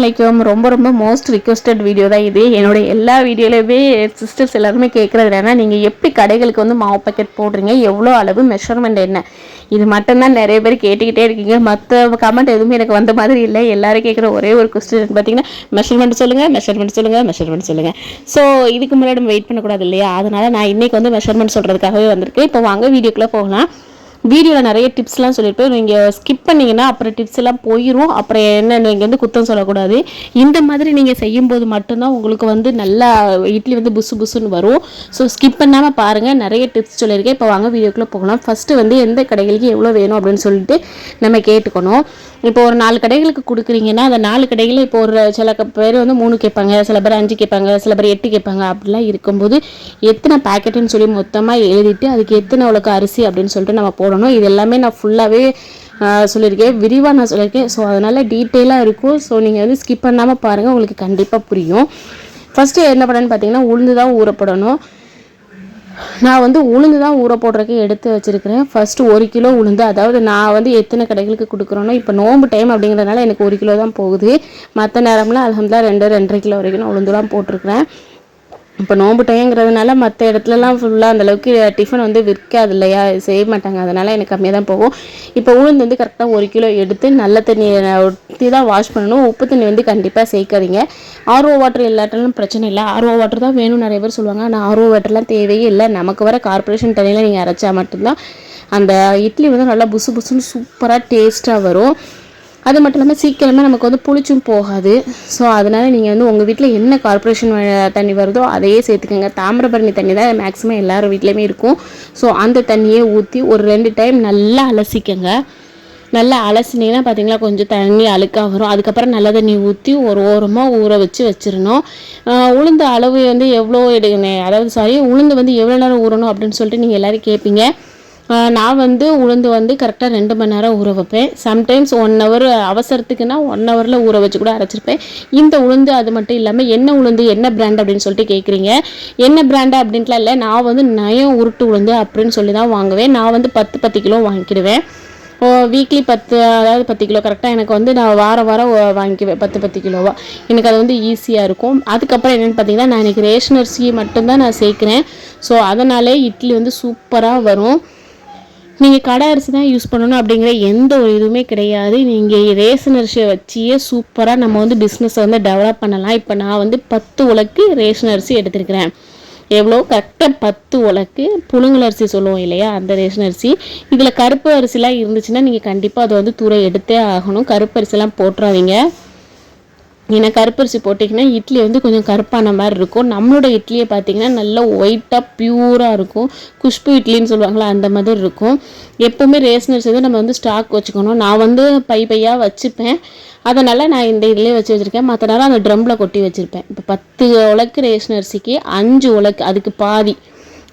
அலைக்கும் ரொம்ப ரொம்ப மோஸ்ட் ரிக்வஸ்டட் வீடியோ தான் இது. என்னோட எல்லா வீடியோலையுமே சிஸ்டர்ஸ் எல்லாருமே கேட்குறது என்னன்னா நீங்கள் எப்படி கடைகளுக்கு வந்து மாவு பாக்கெட் போடுறீங்க? எவ்வளோ அளவு மெஷர்மெண்ட் என்ன? இது மட்டும்தான் நிறைய பேர் கேட்டுக்கிட்டே இருக்கீங்க. மற்ற கமெண்ட் எதுவுமே எனக்கு வந்த மாதிரி இல்லை. எல்லாரும் கேட்குற ஒரே ஒரு கொஸ்டின் பார்த்தீங்கன்னா மெஷர்மெண்ட் சொல்லுங்கள் மெஷர்மெண்ட் சொல்லுங்கள் மெஷர்மெண்ட் சொல்லுங்கள் ஸோ இதுக்கு முன்னாடி வெயிட் பண்ணக்கூடாது இல்லையா? அதனால் நான் இன்னைக்கு வந்து மெஷர்மெண்ட் சொல்கிறதுக்காகவே வந்திருக்கேன். இப்போ வாங்க வீடியோக்குள்ளே போகலாம். வீடியோவில் நிறைய டிப்ஸ்லாம் சொல்லியிருப்பேன். நீங்கள் ஸ்கிப் பண்ணிங்கன்னா அப்புறம் டிப்ஸ் எல்லாம் போயிடும் அப்புறம் என்ன நீங்கள் வந்து குத்தம் சொல்லக்கூடாது. இந்த மாதிரி நீங்கள் செய்யும்போது மட்டும்தான் உங்களுக்கு வந்து நல்லா இட்லி வந்து புசு புசுன்னு வரும். ஸோ ஸ்கிப் பண்ணாமல் பாருங்கள் நிறைய டிப்ஸ் சொல்லியிருக்கேன். இப்போ வாங்க வீடியோக்குள்ளே போகலாம். ஃபஸ்ட்டு வந்து எந்த கடைகளுக்கு எவ்வளோ வேணும் அப்படின்னு சொல்லிட்டு நம்ம கேட்டுக்கணும். இப்போ ஒரு நாலு கடைகளுக்கு கொடுக்குறீங்கன்னா அந்த நாலு கடைகளில் இப்போ ஒரு சில பேர் வந்து மூணு கேட்பாங்க. சில பேர் அஞ்சு கேட்பாங்க. சில பேர் எட்டு கேட்பாங்க. அப்படிலாம் இருக்கும்போது எத்தனை பேக்கெட்டுன்னு சொல்லி மொத்தமாக எழுதிட்டு அதுக்கு எத்தனை அவ்வளோக்கு அரிசி அப்படின்னு சொல்லிட்டு நம்ம போடணும். இது எல்லாமே நான் ஃபுல்லாகவே சொல்லியிருக்கேன். விரிவாக நான் சொல்லியிருக்கேன். ஸோ அதனால் டீட்டெயிலாக இருக்கும். ஸோ நீங்கள் வந்து ஸ்கிப் பண்ணாமல் பாருங்கள் உங்களுக்கு கண்டிப்பாக புரியும். ஃபஸ்ட்டு என்ன பண்ணணும்னு பார்த்தீங்கன்னா உளுந்து தான் ஊறப்படணும் நான் வந்து உளுந்து தான் ஊற போடுறதுக்கு எடுத்து வச்சுருக்கிறேன். ஃபஸ்ட்டு ஒரு கிலோ உளுந்து. அதாவது நான் வந்து எத்தனை கடைகளுக்கு கொடுக்குறேனோ இப்போ நோம்பு டைம் அப்படிங்கிறதுனால எனக்கு ஒரு கிலோ தான் போகுது. மற்ற நேரம்லாம் அலமதுல்லா ரெண்டு ரெண்டரை கிலோ வரைக்கும் நான் உளுந்துலாம் போட்டிருக்கிறேன். இப்போ நோம்பு டைங்கிறதுனால மற்ற இடத்துலலாம் ஃபுல்லாக அந்தளவுக்கு டிஃபன் வந்து விற்காது இல்லையா? செய்ய மாட்டாங்க. அதனால் எனக்கு கம்மியாக தான் போகும். இப்போ உளுந்து வந்து கரெக்டாக ஒரு கிலோ எடுத்து நல்ல தண்ணியை ஊற்றி தான் வாஷ் பண்ணணும். உப்பு தண்ணி வந்து கண்டிப்பாக சேர்க்காதீங்க. ஆர்ஓ வாட்டர் இல்லாட்டாலும் பிரச்சனை இல்லை. ஆர்ஓ வாட்டர் தான் வேணும். நிறைய பேர் சொல்லுவாங்க. ஆனால் ஆர்ஓ வாட்டர்லாம் தேவையே இல்லை. நமக்கு வர கார்ப்பரேஷன் தண்ணியில் நீங்கள் அரைச்சா மட்டும்தான் அந்த இட்லி வந்து நல்லா புசு புசுன்னு சூப்பராக டேஸ்ட்டாக வரும். அது மட்டும் இல்லாமல் சீக்கிரமே நமக்கு வந்து புளிச்சும் போகாது. ஸோ அதனால் நீங்கள் வந்து உங்கள் வீட்டில் என்ன கார்ப்பரேஷன் தண்ணி வருதோ அதையே சேர்த்துக்கோங்க. தாமிரபரணி தண்ணி தான் மேக்ஸிமம் எல்லார் வீட்லேயுமே இருக்கும். ஸோ அந்த தண்ணியை ஊற்றி ஒரு ரெண்டு டைம் நல்லா அலசிக்கங்க. நல்லா அலசினீங்கன்னா பார்த்தீங்களா கொஞ்சம் தண்ணி அழுக்காக வரும். அதுக்கப்புறம் நல்ல தண்ணி ஊற்றி ஒரு ஓரமாக ஊற வச்சு வச்சிடணும் உளுந்து அளவு வந்து எவ்வளோ எடுக்கணும் அதாவது சாரி உளுந்து வந்து எவ்வளோ நேரம் ஊறணும் அப்படின்னு சொல்லிட்டு நீங்கள் எல்லோரும் கேட்பீங்க நான் வந்து உளுந்து வந்து கரெக்டாக ரெண்டு மணி நேரம் ஊற வைப்பேன். சம்டைம்ஸ் ஒன் ஹவர் அவசரத்துக்குன்னா ஒன் ஹவரில் ஊற வச்சு கூட அரைச்சிருப்பேன். இந்த உளுந்து அது மட்டும் இல்லாமல் என்ன உளுந்து என்ன பிராண்ட் அப்படின்னு சொல்லிட்டு கேட்குறீங்க என்ன பிராண்டு அப்படின்ட்டுலாம் இல்லை நான் வந்து நயம் உருட்டு உளுந்து அப்படின்னு சொல்லி தான் வாங்குவேன். நான் வந்து பத்து பத்து கிலோ வாங்கிடுவேன். வீக்லி பத்து அதாவது பத்து கிலோ கரெக்டாக எனக்கு வந்து நான் வாரம் வாரம் வாங்கிக்குவேன் பத்து பத்து கிலோவா. எனக்கு அது வந்து ஈஸியாக இருக்கும். அதுக்கப்புறம் என்னென்னு பார்த்தீங்கன்னா நான் எனக்கு ரேஷன் அரிசி மட்டும்தான் நான் சேர்க்குறேன். ஸோ அதனாலே இட்லி வந்து சூப்பராக வரும். நீங்கள் கடை அரிசி தான் யூஸ் பண்ணணும் அப்படிங்கிற எந்த ஒரு இதுவுமே கிடையாது. நீங்கள் ரேஷன் அரிசியை வச்சியே சூப்பராக நம்ம வந்து பிஸ்னஸை வந்து டெவலப் பண்ணலாம். இப்போ நான் வந்து பத்து உலக்கு ரேஷன் அரிசி எடுத்திருக்கிறேன். எவ்வளோ? கரெக்டாக பத்து உலக்கு புழுங்கல் அரிசி சொல்லுவோம் இல்லையா? அந்த ரேஷன் அரிசி. இதில் கருப்பு அரிசிலாம் இருந்துச்சுன்னா நீங்கள் கண்டிப்பாக அதை வந்து தூர எடுத்தே ஆகணும். கருப்பு அரிசிலாம் போட்டுறாதீங்க. ஏன்னா கருப்பரிசி போட்டிங்கன்னா இட்லி வந்து கொஞ்சம் கருப்பான மாதிரி இருக்கும். நம்மளோட இட்லியை பார்த்தீங்கன்னா நல்லா ஒயிட்டாக பியூராக இருக்கும். குஷ்பு இட்லின்னு சொல்லுவாங்களா அந்த மாதிரி இருக்கும். எப்போவுமே ரேஷன் அரிசி வந்து நம்ம வந்து ஸ்டாக் வச்சுக்கணும். நான் வந்து பை பையாக வச்சுப்பேன். அதனால் நான் இந்த இதிலே வச்சு வச்சுருக்கேன். மற்ற நேரம் அந்த ட்ரம்மில் கொட்டி வச்சுருப்பேன். இப்போ பத்து உலக்கு ரேஷன் அரிசிக்கு அஞ்சு உலக்கு அதுக்கு பாதி.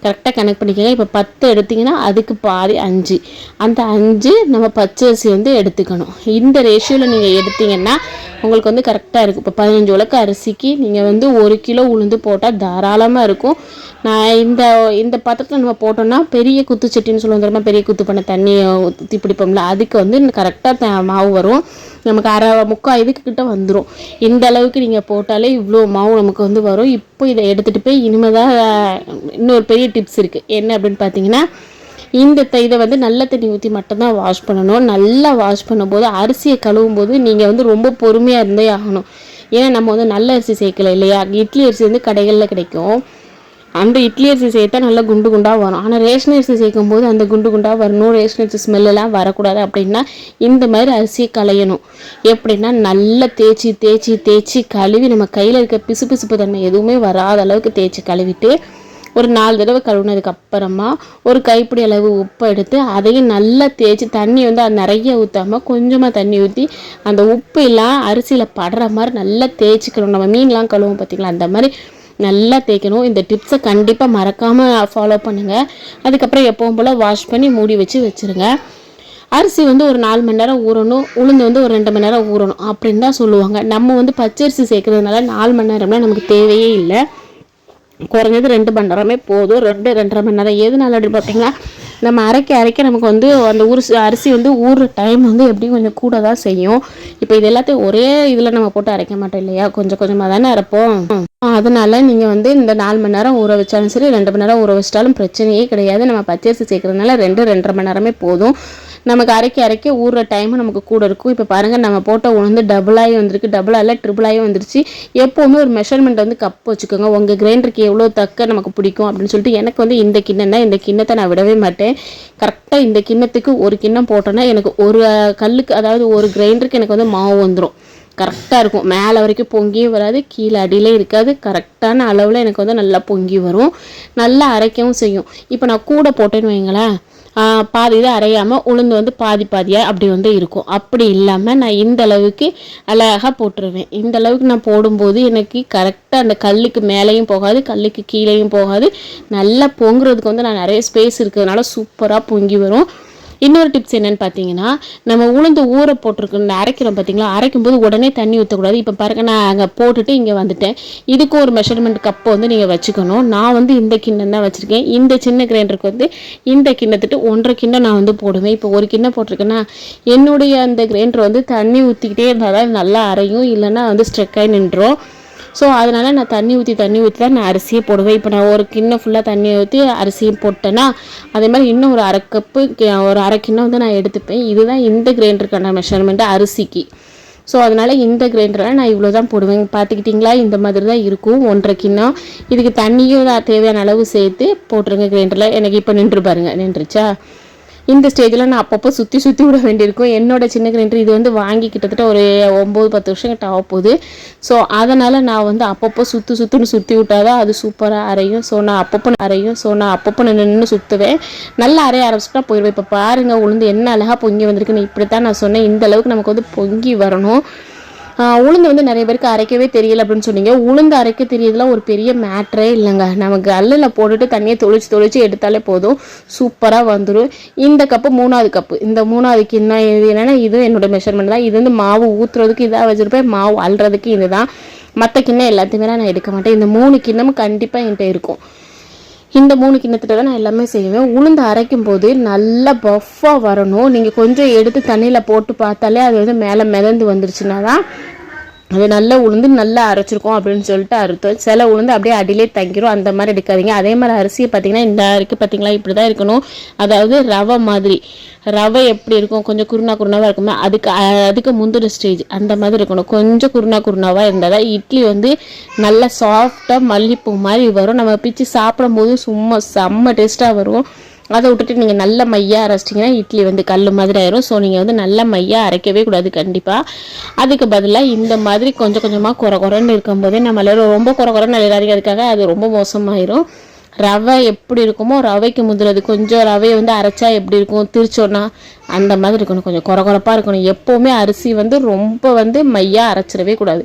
கரெக்டாக கனெக்ட் பண்ணிக்கோங்க. இப்போ பத்து எடுத்தீங்கன்னா அதுக்கு பாதி அஞ்சு. அந்த அஞ்சு நம்ம பச்சரிசி வந்து எடுத்துக்கணும். இந்த ரேஷியோவில் நீங்கள் எடுத்தீங்கன்னா உங்களுக்கு வந்து கரெக்டாக இருக்கும். இப்போ பதினஞ்சு உலக்கு அரிசிக்கு நீங்கள் வந்து ஒரு கிலோ உளுந்து போட்டால் தாராளமாக இருக்கும். நான் இந்த இந்த பாத்திரத்தில் நம்ம போட்டோம்னா பெரிய குத்துச்சட்டின்னு சொல்லுவோம் தெரியுமா? பெரிய குத்து பண்ண தண்ணியை ஊற்றி பிடிப்போம்ல அதுக்கு வந்து கரெக்டாக மாவு வரும். நமக்கு அரை முக்கால் இதுக்கு கிட்ட வந்துடும் இந்த அளவுக்கு நீங்கள் போட்டாலே இவ்வளோ மாவு நமக்கு வந்து வரும். இப்போ இதை எடுத்துகிட்டு போய் இனிமேல் தான் இன்னொரு பெரிய டிப்ஸ் இருக்குது என்ன அப்படின்னு பார்த்தீங்கன்னா இந்த த- இதை வந்து நல்ல தண்ணி ஊற்றி மட்டும்தான் வாஷ் பண்ணணும். நல்லா வாஷ் பண்ணும்போது அரிசியை கழுவும் போது நீங்கள் வந்து ரொம்ப பொறுமையாக இருந்தே ஆகணும். ஏன்னா நம்ம வந்து நல்ல அரிசி சேர்க்கல இல்லையா? இட்லி அரிசி வந்து கடைகளில் கிடைக்கும். அந்த இட்லி அரிசி சேர்த்தா நல்லா குண்டு குண்டாக வரும் ஆனால் ரேஷன் அரிசி சேர்க்கும் போது அந்த குண்டு குண்டாக வரணும் ரேஷன் அரிசி ஸ்மெல்லாம் வரக்கூடாது அப்படின்னா இந்த மாதிரி அரிசியை களையணும் எப்படின்னா நல்லா தேய்ச்சி தேய்ச்சி தேய்ச்சி கழுவி நம்ம கையில் இருக்க பிசு பிசுப்பு தன்மை எதுவுமே வராத அளவுக்கு தேய்ச்சி கழுவிட்டு ஒரு நாலு தடவை கழுவுனதுக்கு அப்புறமா ஒரு கைப்பிடி அளவு உப்பு எடுத்து அதையும் நல்லா தேய்ச்சி தண்ணி வந்து அது நிறைய ஊற்றாம கொஞ்சமாக தண்ணி ஊற்றி அந்த உப்பு எல்லாம் அரிசியில் படுற மாதிரி நல்லா தேய்ச்சிக்கணும். நம்ம மீன்லாம் கழுவும் பார்த்திங்களா அந்த மாதிரி நல்லா தேய்க்கணும். இந்த டிப்ஸை கண்டிப்பாக மறக்காமல் ஃபாலோ பண்ணுங்கள் அதுக்கப்புறம் எப்பவும் போல் வாஷ் பண்ணி மூடி வச்சு வச்சுருங்க. அரிசி வந்து ஒரு நாலு மணி நேரம் ஊறணும். உளுந்து வந்து ஒரு ரெண்டு மணி நேரம் ஊறணும். அப்படின்னு தான் சொல்லுவாங்க. நம்ம வந்து பச்சரிசி சேர்க்கறதுனால நாலு மணி நேரம்லாம் நமக்கு தேவையே இல்லை. குறைஞ்சது ரெண்டு மணி நேரமே போதும். ரெண்டு ரெண்டரை மணி நேரம். எதுனால அப்படி பார்த்தீங்கன்னா நம்ம அரைக்க அரைக்க நமக்கு வந்து அந்த ஊர் அரிசி வந்து ஊர் டைம் வந்து எப்படியும் கொஞ்சம் கூட தான் செய்யும். இப்போ இது எல்லாத்தையும் ஒரே இதில் நம்ம போட்டு அரைக்க மாட்டோம் இல்லையா? கொஞ்சம் கொஞ்சமாக தானே அரைப்போம். அதனால நீங்கள் வந்து இந்த நாலு மணி நேரம் ஊற வச்சாலும் சரி ரெண்டு மணி நேரம் ஊற வச்சிட்டாலும் பிரச்சனையே கிடையாது. நம்ம பச்சரிசி சேர்க்கறதுனால ரெண்டு ரெண்டரை மணி நேரமே போதும். நமக்கு அரைக்க அரைக்க ஊறுற டைமும் நமக்கு கூட இருக்கும். இப்போ பாருங்கள் நம்ம போட்ட உளுந்து டபுளாகி வந்திருக்கு. டபுளாக ட்ரிபிளாகி வந்துருச்சு. எப்போவுமே ஒரு மெஷர்மெண்ட் வந்து கப் வச்சுக்கோங்க. உங்கள் கிரைண்டருக்கு எவ்வளோ தக்க நமக்கு பிடிக்கும் அப்படின்னு சொல்லிட்டு எனக்கு வந்து இந்த கிண்ணம் தான். இந்த கிண்ணத்தை நான் விடவே மாட்டேன். கரெக்டாக இந்த கிண்ணத்துக்கு ஒரு கிண்ணம் போட்டோன்னா எனக்கு ஒரு கல்லுக்கு அதாவது ஒரு கிரைண்டருக்கு எனக்கு வந்து மாவு வந்துடும் கரெக்டாக இருக்கும். மேலே வரைக்கும் பொங்கியும் வராது கீழே அடியிலே இருக்காது. கரெக்டான அளவில் எனக்கு வந்து நல்லா பொங்கி வரும். நல்லா அரைக்கவும் செய்யும். இப்போ நான் கூட போட்டேன்னு வைங்களேன் பாதி இதை அரையாமல் உளுந்து வந்து பாதி பாதியாக அப்படி வந்து இருக்கும். அப்படி இல்லாமல் நான் இந்த அளவுக்கு அழகாக போட்டுருவேன். இந்த அளவுக்கு நான் போடும்போது எனக்கு கரெக்டாக அந்த கல்லுக்கு மேலேயும் போகாது கல்லுக்கு கீழேயும் போகாது. நல்லா பொங்குறதுக்கு வந்து நான் நிறைய ஸ்பேஸ் இருக்கிறதுனால சூப்பராக பொங்கி வரும். இன்னொரு டிப்ஸ் என்னன்னு பார்த்தீங்கன்னா நம்ம உளுந்து ஊற போட்டிருக்கு அரைக்கிறோம் பார்த்தீங்களா அரைக்கும் போது உடனே தண்ணி ஊற்றக்கூடாது இப்போ பாருங்க நான் அங்கே போட்டுட்டு இங்கே வந்துட்டேன். இதுக்கும் ஒரு மெஷர்மெண்ட் கப்பை வந்து நீங்கள் வச்சுக்கணும். நான் வந்து இந்த கிண்ணம் தான் வச்சுருக்கேன். இந்த சின்ன கிரைண்டருக்கு வந்து இந்த கிண்ணத்துட்டு ஒன்றரை கிண்ணம் நான் வந்து போடுவேன். இப்போ ஒரு கிண்ணம் போட்டிருக்கேன்னா என்னுடைய அந்த கிரைண்டர் வந்து தண்ணி ஊற்றிக்கிட்டே இருந்தால் தான் நல்லா அரையும். இல்லைன்னா வந்து ஸ்ட்ரெக்காகி நின்றோம் ஸோ அதனால் நான் தண்ணி ஊற்றி தண்ணி ஊற்றி தான் நான் அரிசியை போடுவேன். இப்போ நான் ஒரு கிண்ணம் ஃபுல்லாக தண்ணி ஊற்றி அரிசியும் போட்டேன்னா அதே மாதிரி இன்னும் ஒரு அரை கப்பு ஒரு அரை கிண்ணம் வந்து நான் எடுத்துப்பேன். இதுதான் இந்த கிரைண்டருக்கான மெஷர்மெண்ட்டு அரிசிக்கு. ஸோ அதனால் இந்த கிரைண்டரில் நான் இவ்வளோ தான் போடுவேன். பார்த்துக்கிட்டிங்களா இந்த மாதிரி தான் இருக்கும். ஒன்றரை கிண்ணம். இதுக்கு தண்ணியும் தேவையான அளவு சேர்த்து போட்டுருங்க கிரைண்டரில். எனக்கு இப்போ நின்று பாருங்கள் நின்றுச்சா? இந்த ஸ்டேஜில் நான் அப்பப்போ சுற்றி சுற்றி விட வேண்டியிருக்கும். என்னோட சின்ன கிரைண்டர் இது வந்து வாங்கி கிட்டத்தட்ட ஒரு ஒம்பது பத்து வருஷம் கிட்ட ஆக போகுது. ஸோ அதனால் நான் வந்து அப்பப்போ சுற்று சுற்றுன்னு சுற்றி விட்டாதான் அது சூப்பராக அரையும். ஸோ நான் அப்பப்போ அரையும். ஸோ நான் அப்பப்போ நின்று சுற்றுவேன் நல்லா அரைய ஆரம்பிச்சுட்டா போயிடுவேன். இப்போ பாருங்கள் உளுந்து என்ன அழகாக பொங்கி வந்திருக்குன்னு இப்படி தான் நான் சொன்னேன். இந்த அளவுக்கு நமக்கு வந்து பொங்கி வரணும். உளுந்து வந்து நிறைய பேருக்கு அரைக்கவே தெரியல அப்படின்னு சொன்னீங்க. உளுந்து அரைக்க தெரியறதுலாம் ஒரு பெரிய மேட்ரே இல்லைங்க. நமக்கு அல்லில் போட்டுட்டு தண்ணியை தொளிச்சு தொளிச்சு எடுத்தாலே போதும். சூப்பராக வந்துடும் இந்த கப்பு மூணாவது கப்பு இந்த மூணாவது கிண்ணம் இது என்னென்னா இது என்னோட மெஷர்மெண்ட் தான். இது வந்து மாவு ஊற்றுறதுக்கு இதாக வச்சுருப்பேன். மாவு அள்ளுறதுக்கு இதுதான். மற்ற கிண்ணம் எல்லாத்தையுமே நான் எடுக்க மாட்டேன். இந்த மூணு கிண்ணமும் கண்டிப்பாக என்கிட்ட இருக்கும். இந்த மூணு கிண்ணத்துல தான் நான் எல்லாமே செய்வேன். உளுந்து அரைக்கும் போது நல்லா பஃப்பாக வரணும். நீங்கள் கொஞ்சம் எடுத்து தண்ணியில் போட்டு பார்த்தாலே அது வந்து மேலே மிதந்து வந்துருச்சுன்னா தான் அது நல்லா உளுந்து நல்லா அரைச்சிருக்கோம் அப்படின்னு சொல்லிட்டு அறுத்தோம் சில உளுந்து அப்படியே அடியிலே தங்கிரும். அந்த மாதிரி எடுக்காதீங்க. அதே மாதிரி அரிசியை பார்த்தீங்கன்னா இந்த அரிக்கு பார்த்தீங்களா? இப்படி தான் இருக்கணும். அதாவது ரவை மாதிரி. ரவை எப்படி இருக்கும்? கொஞ்சம் குருணா குருணாவாக இருக்குமே? அதுக்கு அதுக்கு முந்தின ஸ்டேஜ் அந்த மாதிரி இருக்கணும். கொஞ்சம் குருணா குருணாவாக இருந்தால் தான் இட்லி வந்து நல்லா சாஃப்டாக மல்லிப்பூ மாதிரி வரும். நம்ம பிச்சு சாப்பிடும்போது சும்மா செம்ம டேஸ்ட்டாக வரும். அதை விட்டுட்டு நீங்கள் நல்ல மையாக அரைச்சிட்டிங்கன்னா இட்லி வந்து கல் மாதிரி ஆயிரும். ஸோ நீங்கள் வந்து நல்ல மையாக அரைக்கவே கூடாது கண்டிப்பாக அதுக்கு பதிலாக இந்த மாதிரி கொஞ்சம் கொஞ்சமாக குறை குறைன்னு இருக்கும்போதே நம்ம எல்லாரும் ரொம்ப குறை குறைன்னு எல்லாரையும் அதுக்காக அது ரொம்ப மோசமாயிரும். ரவை எப்படி இருக்குமோ ரவைக்கு முதுறது கொஞ்சம் ரவையை வந்து அரைச்சா எப்படி இருக்கும்? திரிச்சோன்னா அந்த மாதிரி இருக்கணும். கொஞ்சம் குறகுறப்பாக இருக்கணும். எப்போவுமே அரிசி வந்து ரொம்ப வந்து மையாக அரைச்சிடவே கூடாது.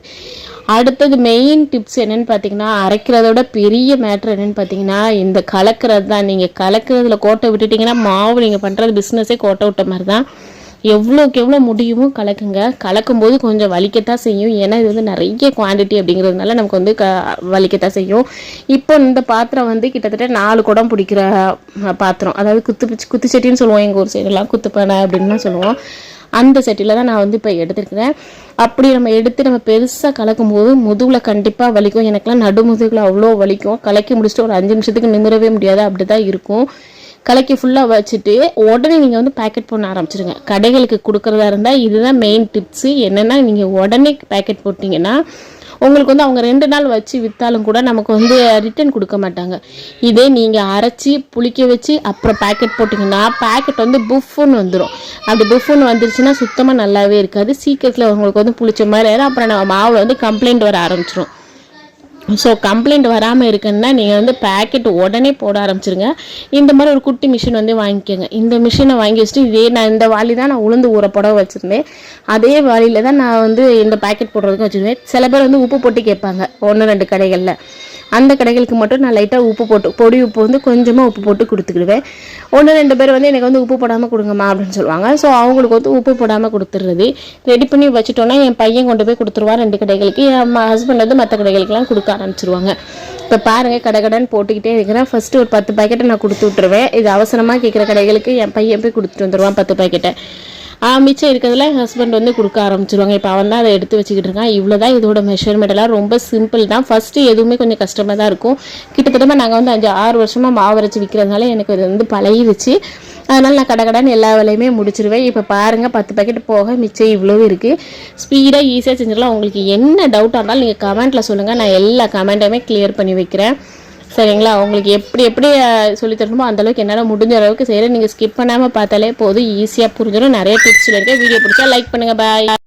அடுத்தது மெயின் டிப்ஸ் என்னன்னு பார்த்தீங்கன்னா அரைக்கிறத விட பெரிய மேட்ரு என்னன்னு பார்த்தீங்கன்னா இந்த கலக்கிறது தான். நீங்கள் கலக்கிறதுல கோட்டை விட்டுட்டிங்கன்னா மாவு நீங்கள் பண்ணுறது பிஸ்னஸே கோட்டை விட்ட மாதிரி தான் எவ்வளோக்கு எவ்வளோ முடியுமோ கலக்குங்க. கலக்கும்போது கொஞ்சம் வலிக்கத்தான் செய்யும். ஏன்னா இது வந்து நிறைய குவாண்டிட்டி அப்படிங்கிறதுனால நமக்கு வந்து க வலிக்கத்தான் செய்யும். இப்போ இந்த பாத்திரம் வந்து கிட்டத்தட்ட நாலு குடம் பிடிக்கிற பாத்திரம். அதாவது குத்து குத்துச்சட்டின்னு சொல்லுவோம் எங்கள் ஊர் சைடெல்லாம் குத்துப்பானை அப்படின்லாம் சொல்லுவோம். அந்த செட்டில் தான் நான் வந்து இப்போ எடுத்துருக்கிறேன். அப்படி நம்ம எடுத்து நம்ம பெருசாக கலக்கும்போது முதுகில் கண்டிப்பாக வலிக்கும். எனக்குலாம் நடுமுதுகில் அவ்வளோ வலிக்கும். கலக்கி முடிச்சுட்டு ஒரு அஞ்சு நிமிஷத்துக்கு நிமிரவே முடியாது. அப்படி தான் இருக்கும். கலக்கி ஃபுல்லாக வச்சுட்டு உடனே நீங்கள் வந்து பேக்கெட் பண்ண ஆரம்பிச்சிருங்க. கடைகளுக்கு கொடுக்குறதா இருந்தால் இதுதான் மெயின் டிப்ஸு என்னென்னா நீங்கள் உடனே பேக்கெட் போட்டிங்கன்னா உங்களுக்கு வந்து அவங்க ரெண்டு நாள் வச்சு விற்றாலும் கூட நமக்கு வந்து ரிட்டர்ன் கொடுக்க மாட்டாங்க. இதே நீங்கள் அரைச்சி புளிக்க வச்சு அப்புறம் பேக்கெட் போட்டிங்கன்னா பேக்கெட் வந்து புஃப்னு வந்துடும் அப்படி புஃப்னு வந்துருச்சுன்னா சுத்தமாக நல்லாவே இருக்காது. சீக்கிரத்தில் உங்களுக்கு வந்து புளிச்ச மாதிரி ஆயிடும் அப்புறம் நம்ம மாவில் வந்து கம்ப்ளைண்ட் வர ஆரம்பிச்சிடும் ஸோ கம்ப்ளைண்ட் வராமல் இருக்குன்னா நீங்கள் வந்து பேக்கெட் உடனே போட ஆரம்பிச்சிருங்க. இந்த மாதிரி ஒரு குட்டி மிஷின் வந்து வாங்கிக்கோங்க. இந்த மிஷினை வாங்கி வச்சுட்டு இதே நான் இந்த வாளி தான் நான் உளுந்து ஊற புடவை வச்சுருந்தேன். அதே வாலியில் தான் நான் வந்து இந்த பேக்கெட் போடுறதுக்கும் வச்சுருந்தேன். சில பேர் வந்து உப்பு போட்டு கேட்பாங்க. ஒன்று ரெண்டு கடைகளில். அந்த கடைகளுக்கு மட்டும் நான் லைட்டாக உப்பு போட்டு பொடி உப்பு வந்து கொஞ்சமாக உப்பு போட்டு கொடுத்துக்கிடுவேன். ஒன்று ரெண்டு பேர் வந்து எனக்கு வந்து உப்பு போடாமல் கொடுங்கம்மா அப்படின்னு சொல்லுவாங்க. ஸோ அவங்களுக்கு வந்து உப்பு போடாமல் கொடுத்துட்றது. ரெடி பண்ணி வச்சுட்டோன்னா என் பையன் கொண்டு போய் கொடுத்துருவான் ரெண்டு கடைகளுக்கு. என் ஹஸ்பண்ட் வந்து மற்ற கடைகளுக்கெல்லாம் கொடுக்க ஆரம்பிச்சிருவாங்க. இப்போ பாருங்கள் கடை கடன் போட்டுக்கிட்டே இருக்கிறேன். ஃபஸ்ட்டு ஒரு பத்து பாக்கெட்டை நான் கொடுத்து விட்ருவேன் இது அவசரமாக கேட்குற கடைகளுக்கு என் பையன் போய் கொடுத்துட்டு வந்துடுவான் பத்து பாக்கெட்டை மிச்சம் இருக்கிறதுல என் ஹஸ்பண்ட் வந்து கொடுக்க ஆரம்பிச்சிருவாங்க. இப்போ அவன் தான் அதை எடுத்து வச்சுக்கிட்டு இருக்கான். இவ்வளோ தான் இதோட மெஷர்மெண்ட் எல்லாம் ரொம்ப சிம்பிள் தான். ஃபஸ்ட்டு எதுவுமே கொஞ்சம் கஷ்டமாக தான் இருக்கும். கிட்டத்தட்ட நாங்கள் வந்து அஞ்சு ஆறு வருஷமாக மாவு அரைச்சி விற்கிறதுனால எனக்கு இது வந்து பழகிடுச்சு அதனால் நான் கடை கடன் எல்லா வேலையுமே முடிச்சிருவேன். இப்போ பாருங்கள் பத்து பாக்கெட் போக மிச்சம் இவ்வளோ இருக்குது ஸ்பீடாக ஈஸியாக செஞ்சிடலாம். உங்களுக்கு என்ன டவுட்டாக இருந்தாலும் நீங்கள் கமெண்ட்டில் சொல்லுங்கள் நான் எல்லா கமெண்ட்டையுமே கிளியர் பண்ணி வைக்கிறேன். சரிங்களா? உங்களுக்கு எப்படி எப்படி சொல்லி சொல்லித் தரணுமோ அந்த அளவுக்கு என்னால் முடிஞ்ச அளவுக்கு செய்கிறேன் நீங்கள் ஸ்கிப் பண்ணாமல் பார்த்தாலே போதும். ஈஸியாக புரிஞ்சிடும் நிறைய டிப்ஸ் இருக்கேன். வீடியோ பிடிச்சா லைக் பண்ணுங்கள் பாய்